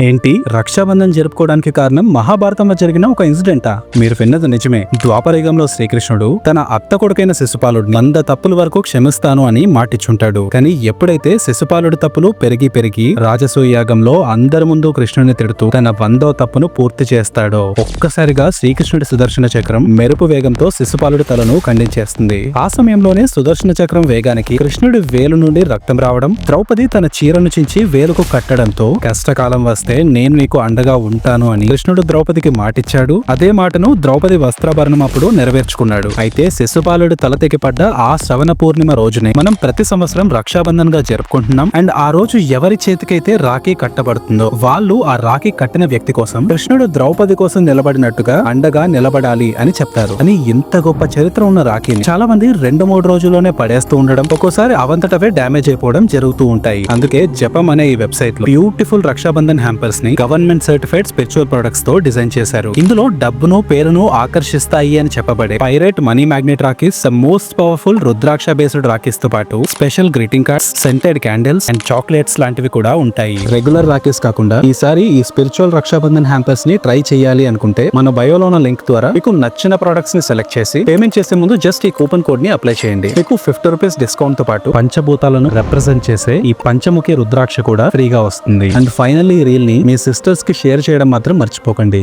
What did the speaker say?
ఏంటి? రక్షాబంధన్ జరుపుకోవడానికి కారణం మహాభారతంలో జరిగిన ఒక ఇన్సిడెంటా? మీరు విన్నది నిజమే. ద్వాపరయుగంలో శ్రీకృష్ణుడు తన అత్త కొడుకైన శిశుపాలుడు వంద తప్పుల వరకు క్షమిస్తాను అని మాటిచ్చుంటాడు. కానీ ఎప్పుడైతే శిశుపాలుడి తప్పులు పెరిగి పెరిగి రాజసూయ యాగంలో అందరి ముందు కృష్ణుని తిడుతూ తన వందో తప్పును పూర్తి చేస్తాడో ఒక్కసారిగా శ్రీకృష్ణుడి సుదర్శన చక్రం మెరుపు వేగంతో శిశుపాలుడి తలను ఖండించేస్తుంది. ఆ సమయంలోనే సుదర్శన చక్రం వేగానికి కృష్ణుడి వేలు నుండి రక్తం రావడం ద్రౌపది తన చీరను చించి వేలుకు కట్టడంతో కష్టకాలం వస్తే నేను నీకు అండగా ఉంటాను అని కృష్ణుడు ద్రౌపదికి మాటిచ్చాడు. అదే మాటను ద్రౌపది వస్త్రాభరణం అప్పుడు నెరవేర్చుకున్నాడు. అయితే శిశుపాలుడు తల తెగిపడ్డ ఆ శ్రవణ పూర్ణిమ రోజునే మనం ప్రతి సంవత్సరం రక్షాబంధన్గా జరుపుకుంటున్నాం. అండ్ ఆ రోజు ఎవరి చేతికైతే రాఖీ కట్టబడుతుందో వాళ్ళు ఆ రాఖీ కట్టిన వ్యక్తి కోసం కృష్ణుడు ద్రౌపది కోసం నిలబడినట్టుగా అండగా నిలబడాలి అని చెప్తారు. అని ఇంత గొప్ప చరిత్ర ఉన్న రాఖీని చాలా మంది రెండు మూడు రోజుల్లోనే పడేస్తూ ఉండడం ఒక్కోసారి అవంతటవే డ్యామేజ్ అయిపోవడం జరుగుతూ ఉంటాయి. అందుకే జపం అనే ఈ వెబ్సైట్లో బ్యూటిఫుల్ రక్షాబంధన్ హ్యాంపర్స్ని గవర్నమెంట్ సర్టిఫైడ్ స్పిరిచువల్ ప్రొడక్ట్స్తో డిజైన్ చేశారు. ఇందులో డబ్బును పేరును ఆకర్షిస్తాయి అని చెప్పబడే pyrite money magnet rakhis most powerful rudraksha based రాకీస్తో పాటు special greeting cards scented candles and chocolates లాంటివి కూడా ఉంటాయి. రెగ్యులర్ రాకీస్ కాకుండా ఈసారి ఈ స్పిరిచువల్ రక్షాబంధన్ హ్యాంపర్స్ని ట్రై చేయాలి అనుకుంటే మన బయోలో ఉన్న లింక్ ద్వారా మీకు నచ్చిన ప్రొడక్ట్స్ని సెలెక్ట్ చేసి పేమెంట్ చేసే ముందు జస్ట్ ఈ కూపన్ కోడ్ని అప్లై చేయండి. మీకు ఫిఫ్టీ రూపీస్ డిస్కౌంట్తో పాటు పంచభూతాలను రిప్రజెంట్ చేసే ఈ పంచముఖి రుద్రాక్ష కూడా ఫ్రీగా వస్తుంది. అండ్ ఫైనల్లీ రీల్ ని మీ సిస్టర్స్కి షేర్ చేయడం మాత్రం మర్చిపోకండి.